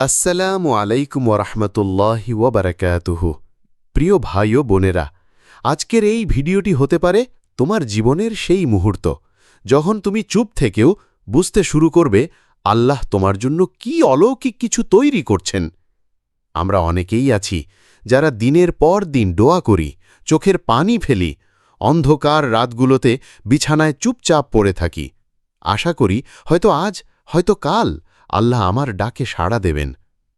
আসসালামু আলাইকুম ওরহমতুল্লাহি ওবরাকাতুহু প্রিয় ভাই ও বোনেরা, আজকের এই ভিডিওটি হতে পারে তোমার জীবনের সেই মুহূর্ত, যখন তুমি চুপ থেকেও বুঝতে শুরু করবে, আল্লাহ তোমার জন্য কি অলৌকিক কিছু তৈরি করছেন। আমরা অনেকেই আছি যারা দিনের পর দিন ডোয়া করি, চোখের পানি ফেলি, অন্ধকার রাতগুলোতে বিছানায় চুপচাপ পড়ে থাকি। আশা করি হয়তো আজ, হয়তো কাল আল্লাহ আমার ডাকে সাড়া দেবেন,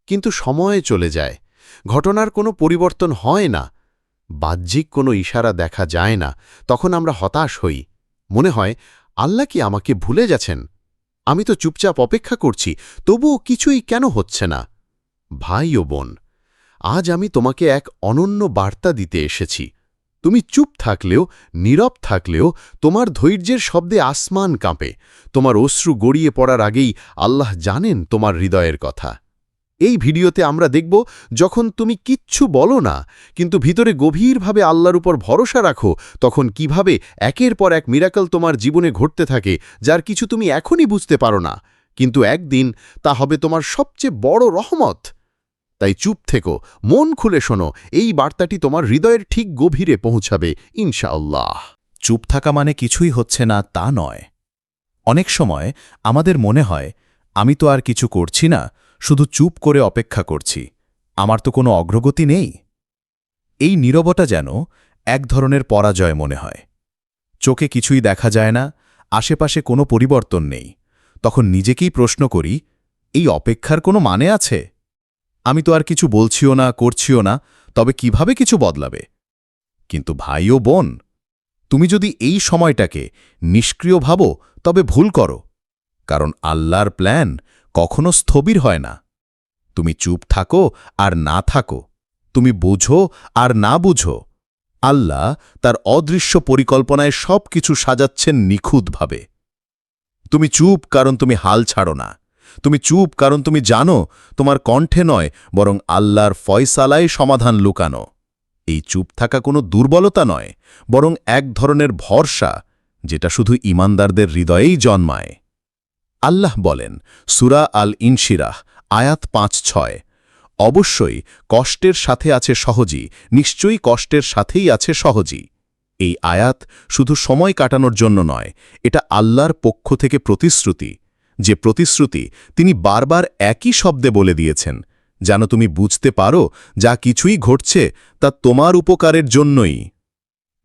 কিন্তু সময়ে চলে যায়। ঘটনার কোনো পরিবর্তন হয় না। বাহ্যিক কোনো ইশারা দেখা যায় না। তখন আমরা হতাশ হই। মনে হয়, আল্লাহ কি আমাকে ভুলে যাচ্ছেন আমি তো চুপচাপ অপেক্ষা করছি, তবুও কিছুই কেন হচ্ছে না? ভাই ও বোন, আজ আমি তোমাকে এক অনন্য বার্তা দিতে এসেছি। তুমি চুপ থাকলেও, নীরব থাকলেও তোমার ধৈর্যের শব্দে আসমান কাঁপে। তোমার অশ্রু গড়িয়ে পড়ার আগেই আল্লাহ জানেন তোমার হৃদয়ের কথা। এই ভিডিওতে আমরা দেখব, যখন তুমি কিচ্ছু বলো না, কিন্তু ভিতরে গভীরভাবে আল্লাহর উপর ভরসা রাখো, তখন কীভাবে একের পর এক মিরাকল তোমার জীবনে ঘটতে থাকে, যার কিছু তুমি এখনই বুঝতে পারো না। কিন্তু একদিন তা হবে তোমার সবচেয়ে বড় রহমত। তাই চুপ থেকো, মন খুলে শোনো, এই বার্তাটি তোমার হৃদয়ের ঠিক গভীরে পৌঁছাবে, ইনশাআল্লাহ। চুপ থাকা মানে কিছুই হচ্ছে না, তা নয়। অনেক সময় আমাদের মনে হয়, আমি তো আর কিছু করছি না, শুধু চুপ করে অপেক্ষা করছি, আমার তো কোনো অগ্রগতি নেই। এই নীরবতা যেন এক ধরনের পরাজয় মনে হয়। চোখে কিছুই দেখা যায় না, আশেপাশে কোনো পরিবর্তন নেই। তখন নিজেকেই প্রশ্ন করি, এই অপেক্ষার কোনো মানে আছে? আমি তো আর কিছু বলছিও না, করছিও না, তবে কীভাবে কিছু বদলাবে? কিন্তু ভাই ও বোন, তুমি যদি এই সময়টাকে নিষ্ক্রিয় ভাবো, তবে ভুল করো, কারণ আল্লাহর প্ল্যান কখনো স্থবির হয় না। তুমি চুপ থাকো আর না থাকো, তুমি বুঝো আর না বুঝো। আল্লাহ তার অদৃশ্য পরিকল্পনায় সব কিছু সাজাচ্ছেন নিখুঁতভাবে। তুমি চুপ কারণ তুমি হাল ছাড়ো না। তুমি চুপ, কারণ তুমি জানো তোমার কণ্ঠে নয়, বরং আল্লাহর ফয়সালায় সমাধান লুকানো। এই চুপ থাকা কোনো দুর্বলতা নয়, বরং এক ধরনের ভরসা, যেটা শুধু ইমানদারদের হৃদয়েই জন্মায়। আল্লাহ বলেন, সুরা আল ইনশিরাহ আয়াত পাঁচ ছয়, অবশ্যই কষ্টের সাথে আছে সহজই, নিশ্চয়ই কষ্টের সাথেই আছে সহজই। এই আয়াত শুধু সময় কাটানোর জন্য নয়, এটা আল্লাহর পক্ষ থেকে প্রতিশ্রুতি। যে প্রতিশ্রুতি তিনি বারবার একই শব্দে বলে দিয়েছেন, যেন তুমি বুঝতে পারো যা কিছুই ঘটছে তা তোমার উপকারের জন্যই।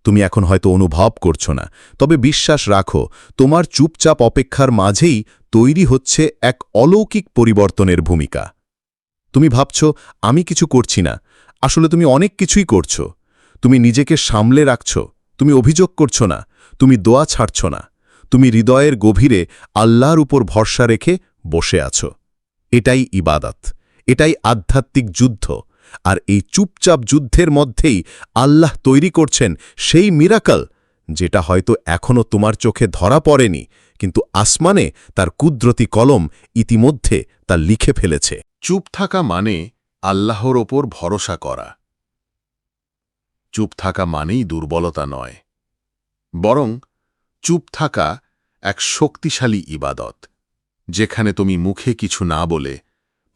তুমি এখন হয়তো অনুভব করছ না, তবে বিশ্বাস রাখো, তোমার চুপচাপ অপেক্ষার মাঝেই তৈরি হচ্ছে এক অলৌকিক পরিবর্তনের ভূমিকা। তুমি ভাবছ, আমি কিছু করছি না, আসলে তুমি অনেক কিছুই করছ। তুমি নিজেকে সামলে রাখছ, তুমি অভিযোগ করছ না, তুমি দোয়া ছাড়ছ না। তুমি হৃদয়ের গভীরে আল্লাহর উপর ভরসা রেখে বসে আছো। এটাই ইবাদত, এটাই আধ্যাত্মিক যুদ্ধ। আর এই চুপচাপ যুদ্ধের মধ্যেই আল্লাহ তৈরি করছেন সেই মিরাকল, যেটা হয়তো এখনও তোমার চোখে ধরা পড়েনি, কিন্তু আসমানে তার কুদরতি কলম ইতিমধ্যে তা লিখে ফেলেছে। চুপ থাকা মানে আল্লাহর ওপর ভরসা করা। চুপ থাকা মানেই দুর্বলতা নয়, বরং চুপ থাকা এক শক্তিশালী ইবাদত, যেখানে তুমি মুখে কিছু না বলে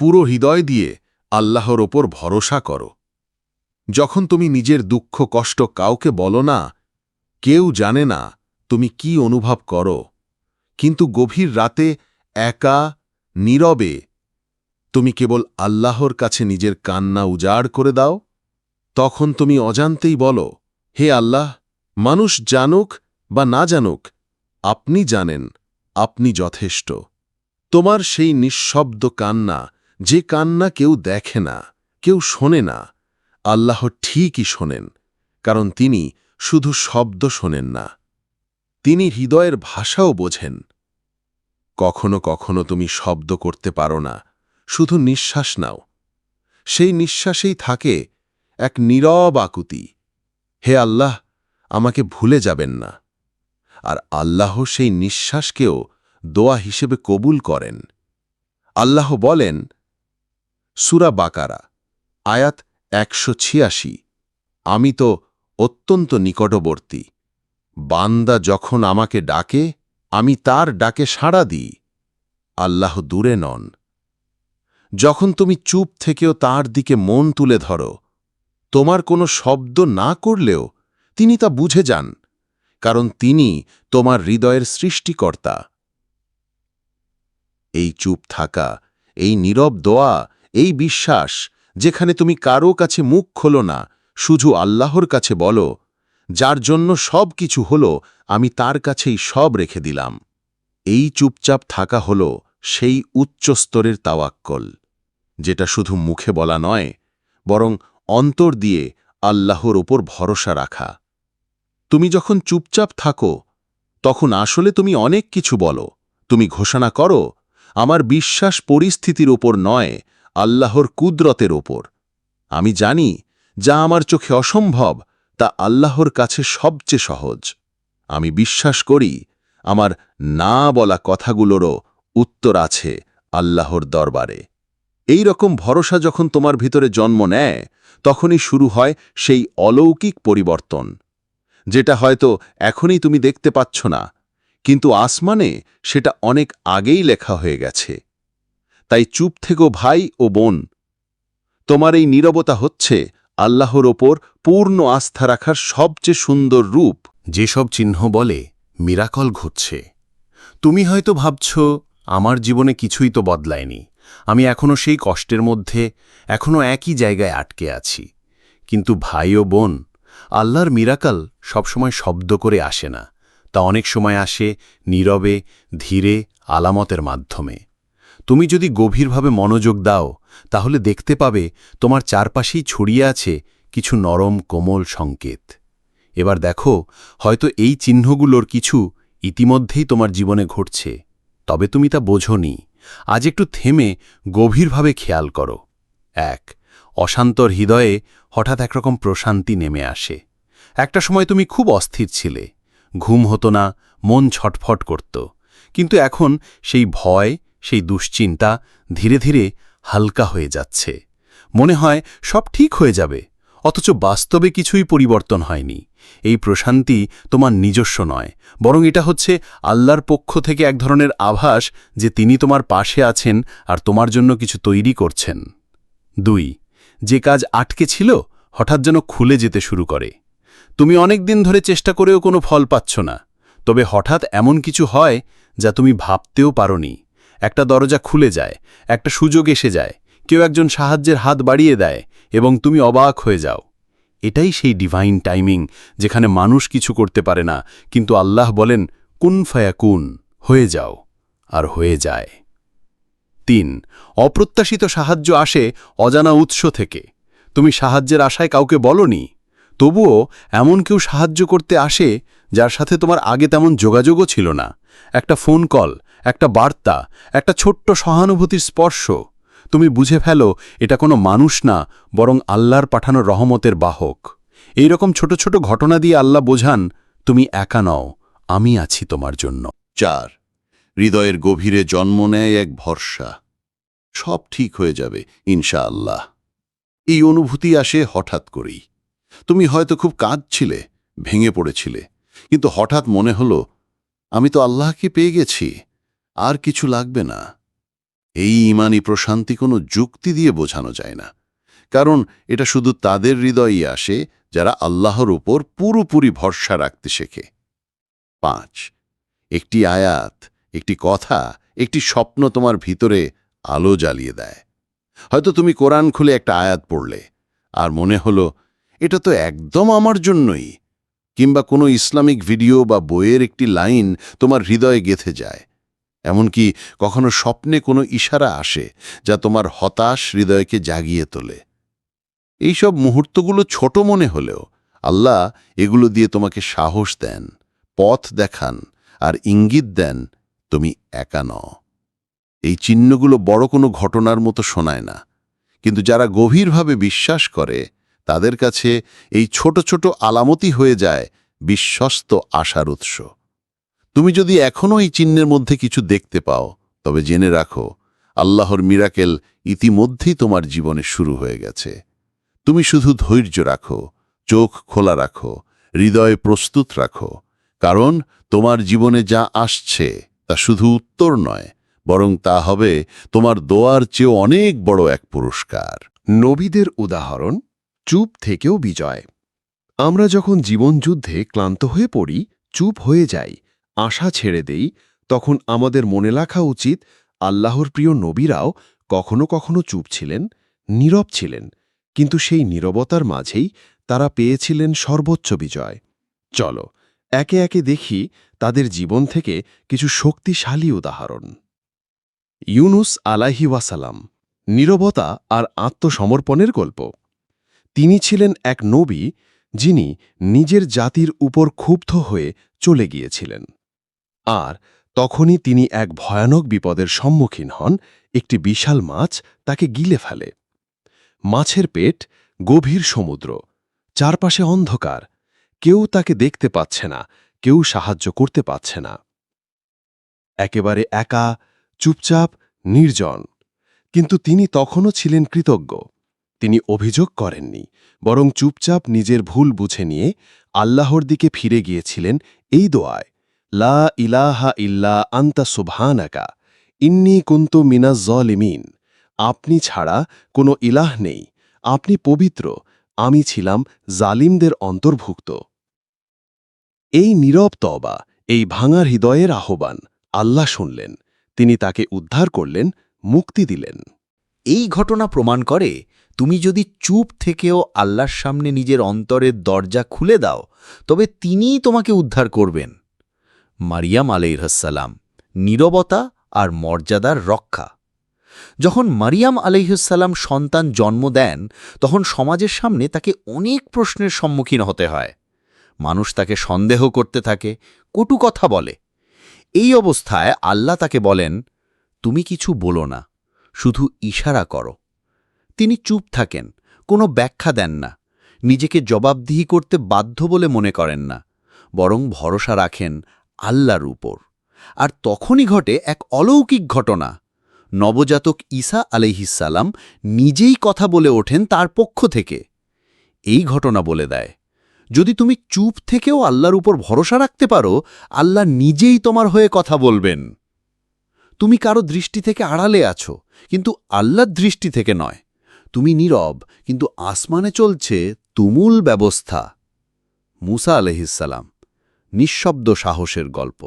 পুরো হৃদয় দিয়ে আল্লাহর ওপর ভরসা করো। যখন তুমি নিজের দুঃখ কষ্ট কাউকে বলো না, কেউ জানে না তুমি কি অনুভব করো, কিন্তু গভীর রাতে একা, নীরবে তুমি কেবল আল্লাহর কাছে নিজের কান্না উজাড় করে দাও, তখন তুমি অজান্তেই বলো, হে আল্লাহ, মানুষ জানুক বা না জানুক, আপনি জানেন, আপনি যথেষ্ট। তোমার সেই নিঃশব্দ কান্না, যে কান্না কেউ দেখে না, কেউ শোনে না, আল্লাহ ঠিকই শোনেন, কারণ তিনি শুধু শব্দ শোনেন না। তিনি হৃদয়ের ভাষাও বোঝেন। কখনো কখনো তুমি শব্দ করতে পারো না, শুধু নিঃশ্বাস নাও। সেই নিঃশ্বাসেই থাকে এক নীরব আকুতি। হে আল্লাহ, আমাকে ভুলে যাবেন না। আর আল্লাহ সেই নিঃশ্বাসকেও দোয়া হিসেবে কবুল করেন। আল্লাহ বলেন, সুরা বাকারা, আয়াত একশো ছিয়াশি। আমি তো অত্যন্ত নিকটবর্তী। বান্দা যখন আমাকে ডাকে, আমি তার ডাকে সাড়া দিই। আল্লাহ দূরে নন। যখন তুমি চুপ থেকেও তার দিকে মন তুলে ধরো, তোমার কোনো শব্দ না করলেও তিনি তা বুঝে যান। কারণ তিনি তোমার হৃদয়ের সৃষ্টিকর্তা। এই চুপ থাকা, এই নীরব দোয়া, এই বিশ্বাস, যেখানে তুমি কারও কাছে মুখ খোলো না, শুধু আল্লাহর কাছে বলো, যার জন্য সব কিছু হলো, আমি তার কাছেই সব রেখে দিলাম। এই চুপচাপ থাকা হল সেই উচ্চ স্তরের তাওয়াক্কল, যেটা শুধু মুখে বলা নয়, বরং অন্তর দিয়ে আল্লাহর ওপর ভরসা রাখা। তুমি যখন চুপচাপ থাকো, তখন আসলে তুমি অনেক কিছু বলো। তুমি ঘোষণা করো, আমার বিশ্বাস পরিস্থিতির ওপর নয়, আল্লাহর কুদরতের ওপর। আমি জানি, যা আমার চোখে অসম্ভব, তা আল্লাহর কাছে সবচেয়ে সহজ। আমি বিশ্বাস করি, আমার না বলা কথাগুলোরও উত্তর আছে আল্লাহর দরবারে। এই রকম ভরসা যখন তোমার ভিতরে জন্ম নেয়, তখনই শুরু হয় সেই অলৌকিক পরিবর্তন। যেটা হয়তো এখনই তুমি দেখতে পাচ্ছ না, কিন্তু আসমানে সেটা অনেক আগেই লেখা হয়ে গেছে। তাই চুপ থেকো ভাই ও বোন। তোমার এই নীরবতা হচ্ছে আল্লাহর ওপর পূর্ণ আস্থা রাখার সবচেয়ে সুন্দর রূপ। যেসব চিহ্ন বলে, মিরাকল ঘটছে তুমি হয়তো ভাবছ, আমার জীবনে কিছুই তো বদলায়নি। আমি এখনও সেই কষ্টের মধ্যে এখনও একই জায়গায় আটকে আছি। কিন্তু ভাই ও বোন আল্লাহর মিরাকাল সবসময় শব্দ করে আসে না, তা অনেক সময় আসে নীরবে, ধীরে, আলামতের মাধ্যমে। তুমি যদি গভীরভাবে মনোযোগ দাও, তাহলে দেখতে পাবে তোমার চারপাশেই ছড়িয়ে আছে কিছু নরম, কোমল সংকেত। এবার দেখো, হয়তো এই চিহ্নগুলোর কিছু ইতিমধ্যেই তোমার জীবনে ঘটছে, তবে তুমি তা বোঝনি। আজ একটু থেমে গভীরভাবে খেয়াল করো। এক অশান্তর হৃদয়ে হঠাৎ একরকম প্রশান্তি নেমে আসে। একটা সময় তুমি খুব অস্থির ছিলে। ঘুম হতো না, মন ছটফট করত। কিন্তু এখন সেই ভয়, সেই দুশ্চিন্তা ধীরে ধীরে হালকা হয়ে যাচ্ছে। মনে হয় সব ঠিক হয়ে যাবে, অথচ বাস্তবে কিছুই পরিবর্তন হয়নি। এই প্রশান্তি তোমার নিজস্ব নয়, বরং এটা হচ্ছে আল্লাহর পক্ষ থেকে এক ধরনের আভাস যে তিনি তোমার পাশে আছেন আর তোমার জন্য কিছু তৈরি করছেন। দুই যে কাজ আটকে ছিল, হঠাৎ যেন খুলে যেতে শুরু করে। তুমি অনেক দিন ধরে চেষ্টা করেও কোনো ফল পাচ্ছ না। তবে হঠাৎ এমন কিছু হয়, যা তুমি ভাবতেও পারোনি। একটা দরজা খুলে যায়, একটা সুযোগ এসে যায়, কেউ একজন সাহায্যের হাত বাড়িয়ে দেয়, এবং তুমি অবাক হয়ে যাও। এটাই সেই ডিভাইন টাইমিং যেখানে মানুষ কিছু করতে পারে না, কিন্তু আল্লাহ বলেন, কুন ফায়া কুন হয়ে যাও, আর হয়ে যায়। তিন। অপ্রত্যাশিত সাহায্য আসে অজানা উৎস থেকে। তুমি সাহায্যের আশায় কাউকে বলনি। তবুও এমন কেউ সাহায্য করতে আসে যার সাথে তোমার আগে তেমন যোগাযোগও ছিল না। একটা ফোন কল, একটা বার্তা, একটা ছোট্ট সহানুভূতির স্পর্শ। তুমি বুঝে ফেলো, এটা কোনো মানুষ না, বরং আল্লাহর পাঠানো রহমতের বাহক। এই রকম ছোট ছোট ঘটনা দিয়ে আল্লাহ বোঝান, তুমি একা নও, আমি আছি তোমার জন্য। চার। হৃদয়ের গভীরে জন্ম নেয় এক ভরসা। সব ঠিক হয়ে যাবে, ইনশাআল্লাহ। এই অনুভূতি আসে হঠাৎ করেই। তুমি হয়তো খুব কাঁদছিলে, ভেঙে পড়েছিলে, কিন্তু হঠাৎ মনে হলো, আমি তো আল্লাহকে পেয়ে গেছি, আর কিছু লাগবে না। এই ইমানি প্রশান্তি কোনো যুক্তি দিয়ে বোঝানো যায় না, কারণ এটা শুধু তাদের হৃদয়ই আসে যারা আল্লাহর উপর পুরোপুরি ভরসা রাখতে শেখে। পাঁচ, একটি আয়াত একটি কথা, একটি স্বপ্ন তোমার ভিতরে আলো জ্বালিয়ে দেয়। হয়তো তুমি কোরআন খুলে একটা আয়াত পড়লে, আর মনে হলো, এটা তো একদম আমার জন্যই। কিংবা কোনো ইসলামিক ভিডিও বা বইয়ের একটি লাইন তোমার হৃদয়ে গেথে যায়। এমনকি কখনো স্বপ্নে কোনো ইশারা আসে যা তোমার হতাশ হৃদয়কে জাগিয়ে তোলে। এইসব মুহূর্তগুলো ছোট মনে হলেও আল্লাহ এগুলো দিয়ে তোমাকে সাহস দেন, পথ দেখান, আর ইঙ্গিত দেন তুমি একা ন এই চিহ্নগুলো বড় কোনো ঘটনার মতো শোনায় না। কিন্তু যারা গভীরভাবে বিশ্বাস করে, তাদের কাছে এই ছোট ছোট আলামতি হয়ে যায় বিশ্বস্ত আশার উৎস। তুমি যদি এখনও এই চিহ্নের মধ্যে কিছু দেখতে পাও, তবে জেনে রাখো, আল্লাহর মিরাকেল ইতিমধ্যেই তোমার জীবনে শুরু হয়ে গেছে। তুমি শুধু ধৈর্য রাখো, চোখ খোলা রাখো, হৃদয় প্রস্তুত রাখো, কারণ তোমার জীবনে যা আসছে তা শুধু উত্তর নয়, বরং তা হবে তোমার দোয়ার চেয়েও অনেক বড় এক পুরস্কার। নবীদের উদাহরণ, চুপ থেকেও বিজয়। আমরা যখন জীবনযুদ্ধে ক্লান্ত হয়ে পড়ি, চুপ হয়ে যাই, আশা ছেড়ে দেই, তখন আমাদের মনে রাখা উচিত, আল্লাহর প্রিয় নবীরাও কখনো কখনো চুপ ছিলেন, নীরব ছিলেন, কিন্তু সেই নীরবতার মাঝেই তারা পেয়েছিলেন সর্বোচ্চ বিজয়। চলো একে একে দেখি তাদের জীবন থেকে কিছু শক্তিশালী উদাহরণ। ইউনুস আলাহি ওয়াসালাম, নীরবতা আর আত্মসমর্পণের গল্প। তিনি ছিলেন এক নবী যিনি নিজের জাতির উপর ক্ষুব্ধ হয়ে চলে গিয়েছিলেন। আর তখনই তিনি এক ভয়ানক বিপদের সম্মুখীন হন, একটি বিশাল মাছ তাকে গিলে ফেলে। মাছের পেট গভীর সমুদ্র, চারপাশে অন্ধকার কেউ তাকে দেখতে পাচ্ছে না, কেউ সাহায্য করতে পারছে না। একেবারে একা, চুপচাপ, নির্জন। কিন্তু তিনি তখনও ছিলেন কৃতজ্ঞ। তিনি অভিযোগ করেননি, বরং চুপচাপ নিজের ভুল বুঝে নিয়ে আল্লাহর দিকে ফিরে গিয়েছিলেন এই দোয়ায়, লা ইলাহা ইল্লা আন্তা সুবহানাকা, ইন্নি কুন্তু মিনাজ জলিমিন। আপনি ছাড়া কোনো ইলাহ নেই। আপনি পবিত্র আমি ছিলাম জালিমদের অন্তর্ভুক্ত। এই নীরব তবা এই ভাঙার হৃদয়ের আহ্বান আল্লাহ শুনলেন, তিনি তাকে উদ্ধার করলেন, মুক্তি দিলেন। এই ঘটনা প্রমাণ করে তুমি যদি চুপ থেকেও আল্লাহর সামনে নিজের অন্তরের দরজা খুলে দাও, তবে তিনিই তোমাকে উদ্ধার করবেন। মারিয়াম আলাইহসাল্লাম নীরবতা আর মর্যাদার রক্ষা। যখন মারিয়াম আলাইহসাল্লাম সন্তান জন্ম দেন, তখন সমাজের সামনে তাকে অনেক প্রশ্নের সম্মুখীন হতে হয়। মানুষ তাকে সন্দেহ করতে থাকে, কটু কথা বলে। এই অবস্থায় আল্লাহ তাকে বলেন, তুমি কিছু বলো না, শুধু ইশারা করো। তিনি চুপ থাকেন, কোনো ব্যাখ্যা দেন না, নিজেকে জবাবদিহি করতে বাধ্য বলে মনে করেন না, বরং ভরসা রাখেন আল্লাহর উপর। আর তখনই ঘটে এক অলৌকিক ঘটনা। নবজাতক ঈসা আলহিসাল্লাম নিজেই কথা বলে ওঠেন তার পক্ষ থেকে। এই ঘটনা বলে দেয়, যদি তুমি চুপ থেকেও আল্লাহর উপর ভরসা রাখতে পারো, আল্লাহ নিজেই তোমার হয়ে কথা বলবেন। তুমি কারও দৃষ্টি থেকে আড়ালে আছো, কিন্তু আল্লাহর দৃষ্টি থেকে নয়। তুমি নীরব, কিন্তু আসমানে চলছে তুমুল ব্যবস্থা। মুসা আলহিসাল্লাম নিঃশব্দ সাহসের গল্প।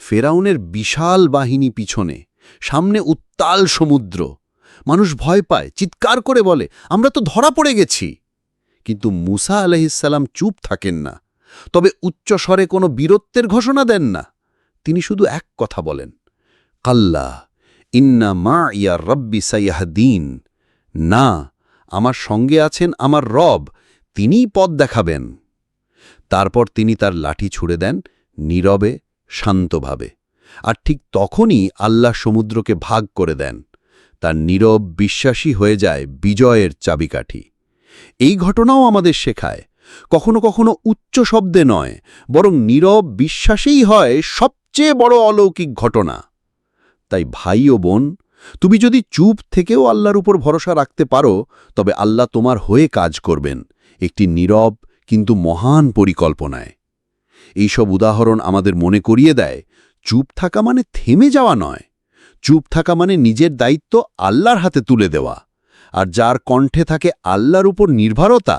ফেরাউনের বিশাল বাহিনী পিছনে সামনে উত্তাল সমুদ্র। মানুষ ভয় পায়, চিৎকার করে বলে, আমরা তো ধরা পড়ে গেছি। কিন্তু মুসা আলহিসাল্লাম চুপ থাকেন না। তবে উচ্চস্বরে কোনো বীরত্বের ঘোষণা দেন না। তিনি শুধু এক কথা বলেন, কাল্লা, ইন্না মা ইয়া রব্বি সাইয়াহদিন। না, আমার সঙ্গে আছেন আমার রব, তিনিই পথ দেখাবেন। তারপর তিনি তার লাঠি ছুড়ে দেন, নীরবে, শান্তভাবে। আর ঠিক তখনই আল্লাহ সমুদ্রকে ভাগ করে দেন। তার নীরব বিশ্বাসী হয়ে যায় বিজয়ের চাবিকাঠি। এই ঘটনাও আমাদের শেখায়, কখনো কখনো উচ্চ শব্দে নয়, বরং নীরব বিশ্বাসেই হয় সবচেয়ে বড় অলৌকিক ঘটনা। তাই ভাই ও বোন, তুমি যদি চুপ থেকেও আল্লাহর উপর ভরসা রাখতে পারো, তবে আল্লাহ তোমার হয়ে কাজ করবেন, একটি নীরব কিন্তু মহান পরিকল্পনায়। এইসব উদাহরণ আমাদের মনে করিয়ে দেয় চুপ থাকা মানে থেমে যাওয়া নয়। চুপ থাকা মানে নিজের দায়িত্ব আল্লাহর হাতে তুলে দেওয়া। আর যার কণ্ঠে থাকে আল্লাহর উপর নির্ভরতা,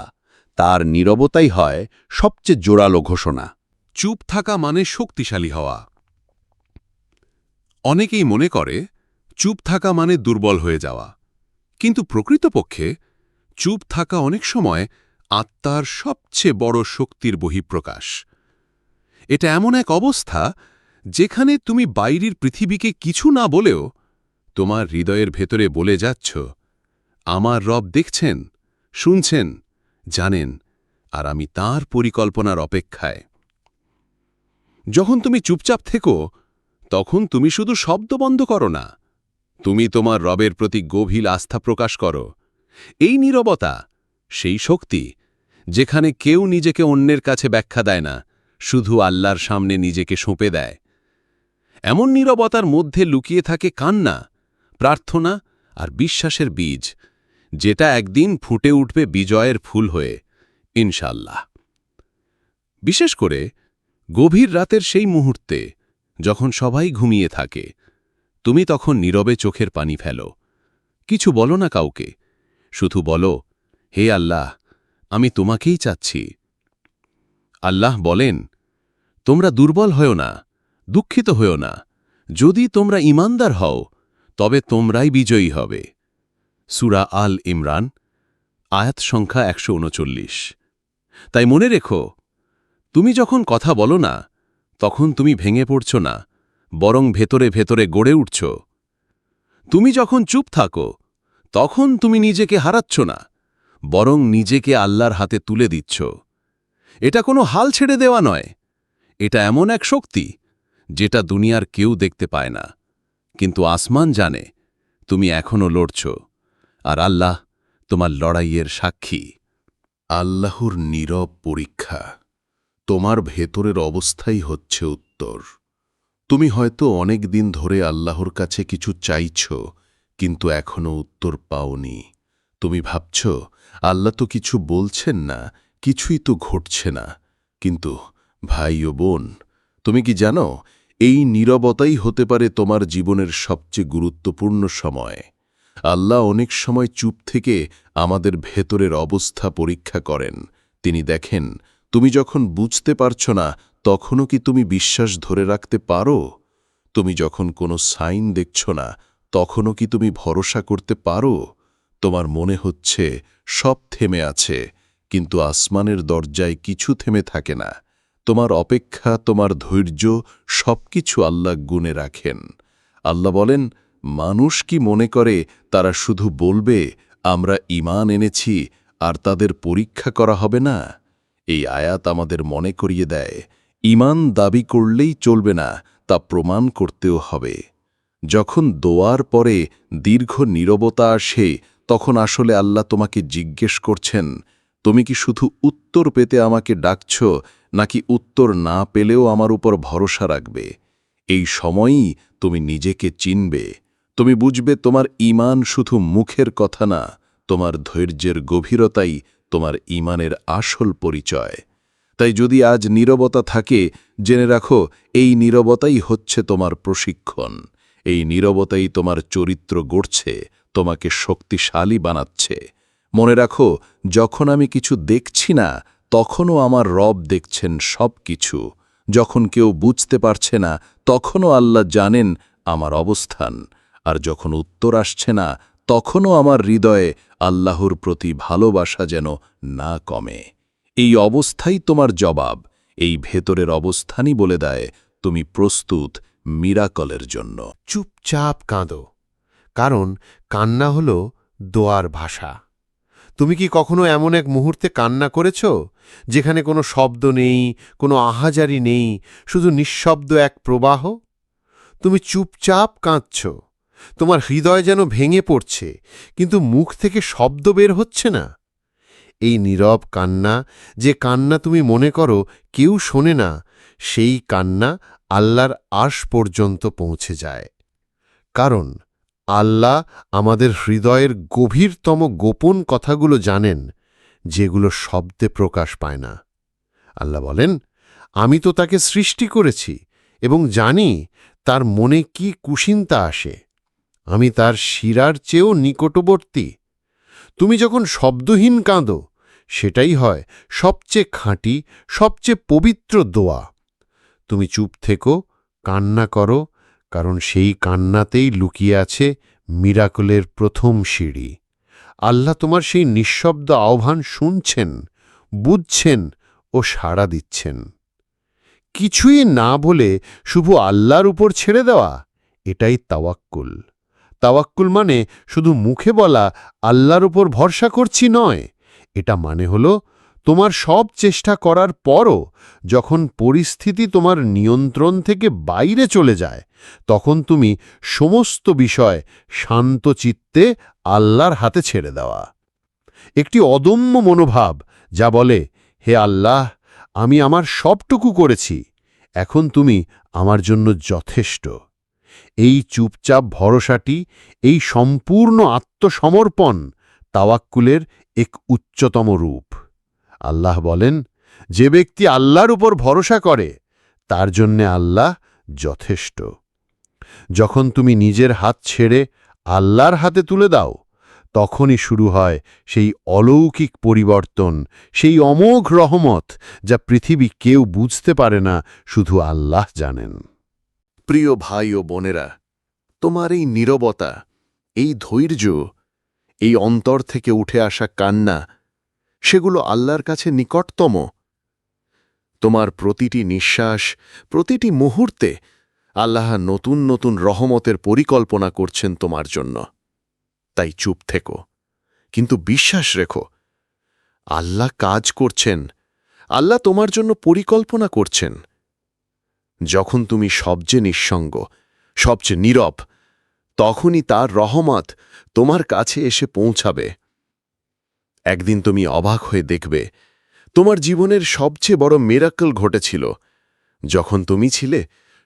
তার নীরবতাই হয় সবচেয়ে জোরালো ঘোষণা। চুপ থাকা মানে শক্তিশালী হওয়া। অনেকেই মনে করে, চুপ থাকা মানে দুর্বল হয়ে যাওয়া। কিন্তু প্রকৃতপক্ষে, চুপ থাকা অনেক সময় আত্মার সবচেয়ে বড় শক্তির বহিঃপ্রকাশ। এটা এমন এক অবস্থা যেখানে তুমি বাইরের পৃথিবীকে কিছু না বলেও তোমার হৃদয়ের ভেতরে বলে যাচ্ছ। আমার রব দেখছেন, শুনছেন, জানেন, আর আমি তার পরিকল্পনার অপেক্ষায়। যখন তুমি চুপচাপ থেকো, তখন তুমি শুধু শব্দ বন্ধ করো না। তুমি তোমার রবের প্রতি গভীর আস্থা প্রকাশ করো। এই নীরবতা, সেই শক্তি, যেখানে কেউ নিজেকে অন্যের কাছে ব্যাখ্যা দেয় না, শুধু আল্লাহর সামনে নিজেকে সঁপে দেয়। এমন নীরবতার মধ্যে লুকিয়ে থাকে কান্না, প্রার্থনা আর বিশ্বাসের বীজ, যেটা একদিন ফুটে উঠবে বিজয়ের ফুল হয়ে ইনশাল্লাহ বিশেষ করে গভীর রাতের সেই মুহূর্তে যখন সবাই ঘুমিয়ে থাকে, তুমি তখন নীরবে চোখের পানি ফেলো। কিছু বলো না কাউকে, শুধু বলো, হে আল্লাহ, আমি তোমাকেই চাচ্ছি। আল্লাহ বলেন, তোমরা দুর্বল হও না দুঃখিত হও না। যদি তোমরা ইমানদার হও, তবে তোমরাই বিজয়ী হবে। সুরা আল ইমরান, আয়াত সংখ্যা একশো উনচল্লিশ। তাই মনে রেখো, তুমি যখন কথা বলো না, তখন তুমি ভেঙে পড়ছ না, বরং ভেতরে ভেতরে গড়ে উঠছ। তুমি যখন চুপ থাকো, তখন তুমি নিজেকে হারাচ্ছ না, বরং নিজেকে আল্লাহর হাতে তুলে দিচ্ছ। এটা কোনো হাল ছেড়ে দেওয়া নয়। এটা এমন এক শক্তি যেটা দুনিয়ার কেউ দেখতে পায় না। কিন্তু আসমান জানে, তুমি এখনও লড়ছ। আর আল্লাহ তোমার লড়াইয়ের সাক্ষী। আল্লাহর নীরব পরীক্ষা। তোমার ভেতরের অবস্থাই হচ্ছে উত্তর। তুমি হয়তো অনেক দিন ধরে আল্লাহর কাছে কিছু চাইছ, কিন্তু এখনও উত্তর পাওনি। তুমি ভাবছ, আল্লাহ তো কিছু বলছেন না, কিছুই তো ঘটছে না। কিন্তু ভাই ও বোন তুমি কি জানো, এই নীরবতাই হতে পারে তোমার জীবনের সবচেয়ে গুরুত্বপূর্ণ সময়। আল্লাহ অনেক সময় চুপ থেকে আমাদের ভেতরের অবস্থা পরীক্ষা করেন। তিনি দেখেন, তুমি যখন বুঝতে পারছ না, তখনও কি তুমি বিশ্বাস ধরে রাখতে পারো? তুমি যখন কোনো সাইন দেখছ না, তখনও কি তুমি ভরসা করতে পারো? তোমার মনে হচ্ছে সব থেমে আছে, কিন্তু আসমানের দরজায় কিছু থেমে থাকে না। তোমার অপেক্ষা, তোমার ধৈর্য সবকিছু আল্লাহ গুণে রাখেন। আল্লাহ বলেন, মানুষ কি মনে করে তারা শুধু বলবে, আমরা ইমান এনেছি, আর তাদের পরীক্ষা করা হবে না এই আয়াত আমাদের মনে করিয়ে দেয় ইমান দাবি করলেই চলবে না, তা প্রমাণ করতেও হবে। যখন দোয়ার পরে দীর্ঘ নীরবতা আসে, তখন আসলে আল্লাহ তোমাকে জিজ্ঞেস করছেন, তুমি কি শুধু উত্তর পেতে আমাকে ডাকছ নাকি উত্তর না পেলেও আমার উপর ভরসা রাখবে। এই সময়ই তুমি নিজেকে চিনবে। তুমি বুঝবে তোমার ইমান শুধু মুখের কথা না, তোমার ধৈর্যের গভীরতাই তোমার ইমানের আসল পরিচয়। তাই যদি আজ নীরবতা থাকে, জেনে রাখো, এই নীরবতাই হচ্ছে তোমার প্রশিক্ষণ। এই নীরবতাই তোমার চরিত্র গড়ছে, তোমাকে শক্তিশালী বানাচ্ছে। মনে রাখো, যখন আমি কিছু দেখছি না তখনও আমার রব দেখছেন সব কিছু যখন কেউ বুঝতে পারছে না, তখনও আল্লাহ জানেন আমার অবস্থান। আর যখন উত্তর আসছে না, তখনও আমার হৃদয়ে আল্লাহর প্রতি ভালোবাসা যেন না কমে। এই অবস্থাই তোমার জবাব। এই ভেতরের অবস্থানই বলে দেয়, তুমি প্রস্তুত মিরাকলের জন্য। চুপচাপ কাঁদো, কারণ কান্না হল দোয়ার ভাষা। তুমি কি কখনো এমন এক মুহূর্তে কান্না করেছ, যেখানে কোনো শব্দ নেই, কোনো আহাজারি নেই, শুধু নিঃশব্দ এক প্রবাহ? তুমি চুপচাপ কাঁদছ, তোমার হৃদয় যেন ভেঙে পড়ছে, কিন্তু মুখ থেকে শব্দ বের হচ্ছে না। এই নীরব কান্না, যে কান্না তুমি মনে করো কেউ শোনে না, সেই কান্না আল্লাহর আশ পর্যন্ত পৌঁছে যায়। কারণ আল্লাহ আমাদের হৃদয়ের গভীরতম গোপন কথাগুলো জানেন, যেগুলো শব্দে প্রকাশ পায় না। আল্লাহ বলেন, আমি তো তাকে সৃষ্টি করেছি এবং জানি তার মনে কি কুশিন্তা আসে। আমি তার শিরার চেয়েও নিকটবর্তী। তুমি যখন শব্দহীন কাঁদো, সেটাই হয় সবচেয়ে খাঁটি, সবচেয়ে পবিত্র দোয়া। তুমি চুপ থেকো, কান্না করো কারণ সেই কান্নাতেই লুকিয়ে আছে মিরাকলের প্রথম সিঁড়ি। আল্লাহ তোমার সেই নিঃশব্দ আহ্বান শুনছেন, বুঝছেন ও সাড়া দিচ্ছেন। কিছুই না বলে শুধু আল্লাহর উপর ছেড়ে দেওয়া, এটাই তাওয়াক্কুল। তাওয়াক্কুল মানে শুধু মুখে বলা, আল্লাহর উপর ভরসা করছি নয়, এটা মানে হলো তোমার সব চেষ্টা করার পরও যখন পরিস্থিতি তোমার নিয়ন্ত্রণ থেকে বাইরে চলে যায়, তখন তুমি সমস্ত বিষয় শান্ত চিত্তে আল্লাহর হাতে ছেড়ে দেওয়া। একটি অদম্য মনোভাব যা বলে, হে আল্লাহ, আমি আমার সবটুকু করেছি, এখন তুমি আমার জন্য যথেষ্ট। এই চুপচাপ ভরসাটি, এই সম্পূর্ণ আত্মসমর্পণ তাওয়াক্কুলের এক উচ্চতম রূপ। আল্লাহ বলেন, যে ব্যক্তি আল্লাহর উপর ভরসা করে, তার জন্যে আল্লাহ যথেষ্ট। যখন তুমি নিজের হাত ছেড়ে আল্লাহর হাতে তুলে দাও, তখনই শুরু হয় সেই অলৌকিক পরিবর্তন, সেই অমোঘ রহমত যা পৃথিবী কেউ বুঝতে পারে না, শুধু আল্লাহ জানেন। প্রিয় ভাই ও বোনেরা, তোমার এই নীরবতা, এই ধৈর্য, এই অন্তর থেকে উঠে আসা কান্না সেগুলো আল্লাহর কাছে নিকটতম। তোমার প্রতিটি নিঃশ্বাস, প্রতিটি মুহূর্তে আল্লাহ নতুন নতুন রহমতের পরিকল্পনা করছেন তোমার জন্য। তাই চুপ থেকো। কিন্তু বিশ্বাস রেখো, আল্লাহ কাজ করছেন, আল্লাহ তোমার জন্য পরিকল্পনা করছেন। যখন তুমি সবচেয়ে নিঃসঙ্গ, সবচেয়ে নীরব, তখনই তার রহমত তোমার কাছে এসে পৌঁছাবে। একদিন তুমি অবাক হয়ে দেখবে, তোমার জীবনের সবচেয়ে বড় মেরাকল ঘটেছিল, যখন তুমি ছিলে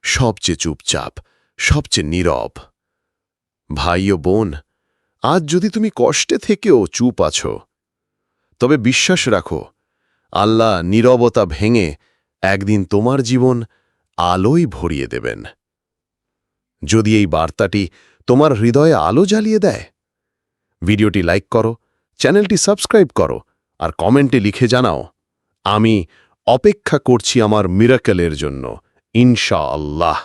সবচেয়ে চুপচাপ, সবচেয়ে নীরব। ভাই ও বোন, আজ যদি তুমি কষ্টে থেকেও চুপ আছো, তবে বিশ্বাস রাখো, আল্লাহ নীরবতা ভেঙে একদিন তোমার জীবন আলোয় ভরিয়ে দেবেন। যদি এই বার্তাটি তোমার হৃদয়ে আলো জ্বালিয়ে দেয়, ভিডিওটি লাইক করো চ্যানেলটি সাবস্ক্রাইব করো আর কমেন্টে লিখে জানাও, আমি অপেক্ষা করছি আমার মিরাকেলের জন্য ইনশা আল্লাহ